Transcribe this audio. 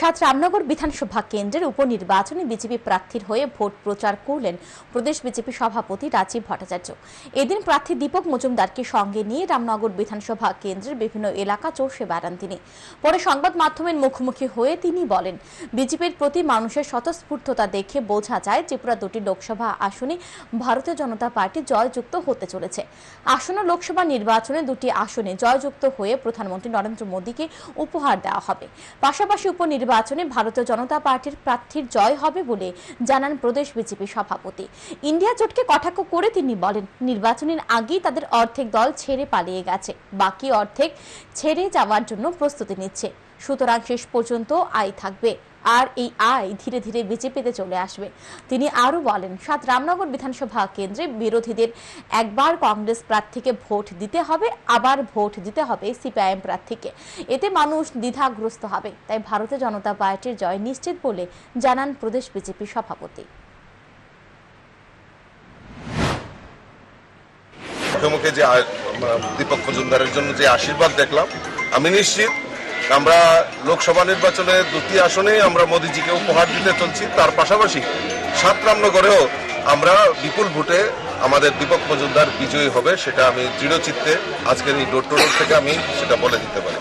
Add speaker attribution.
Speaker 1: সাত রামনগর বিধানসভা কেন্দ্রের উপনির্বাচনে বিজেপি প্রার্থীর হয়ে ভোট প্রচার করলেন প্রদেশ বিজেপি সভাপতি রাজীব ভট্টাচার্য। এদিন প্রার্থী দীপক মজুমদারকে সঙ্গে নিয়ে রামনগর বিধানসভা কেন্দ্রের বিভিন্ন এলাকা চষে বেড়ান তিনি। পরে সংবাদ মাধ্যমের মুখোমুখি হয়ে তিনি বলেন, বিজেপির প্রতি মানুষের স্বতঃস্ফূর্ততা দেখে বোঝা যায় ত্রিপুরা দুটি লোকসভা আসনে ভারতীয় জনতা পার্টি জয়যুক্ত হতে চলেছে। আসন্ন লোকসভা নির্বাচনে দুটি আসনে জয়যুক্ত হয়ে প্রধানমন্ত্রী নরেন্দ্র মোদীকে উপহার দেওয়া হবে। পাশাপাশি উপনির্বাচনে ভারতীয় জনতা পার্টির প্রার্থীর জয় হবে বলে জানান প্রদেশ বিজেপি সভাপতি। ইন্ডিয়া জোটকে কটাক্ষ করে তিনি বলেন, নির্বাচনের আগেই তাদের অর্ধেক দল ছেড়ে পালিয়ে গেছে, বাকি অর্ধেক ছেড়ে যাওয়ার জন্য প্রস্তুতি নিচ্ছে। সুতরাং শেষ পর্যন্ত আয় থাকবে আর এই আয় ধীরে ধীরে বিজেপিতে চলে আসবে। তিনি আরও বলেন, সাত রামনগর বিধানসভা কেন্দ্রে বিরোধীদের একবার কংগ্রেস প্রার্থীকে ভোট দিতে হবে, আবার ভোট দিতে হবে সিপিআইএম প্রার্থীকে। এতে মানুষ দ্বিধাগ্রস্ত হবে। তাই ভারতীয় জনতা পার্টির জয় নিশ্চিত বলে জানান প্রদেশ বিজেপি সভাপতি।
Speaker 2: মুখে মুখে যে দীপক মজুমদারের জন্য যে আশীর্বাদ দেখলাম, আমি নিশ্চিত আমরা লোকসভা নির্বাচনে দুটি আসনে আমরা মোদিজিকে উপহার দিতে চলছি। তার পাশাপাশি সাত রামনগরেও আমরা বিপুল ভোটে আমাদের দীপক মজুমদার বিজয়ী হবে, সেটা আমি দৃঢ় চিত্তে আজকের এই ডোর টু থেকে আমি সেটা বলে দিতে পারি।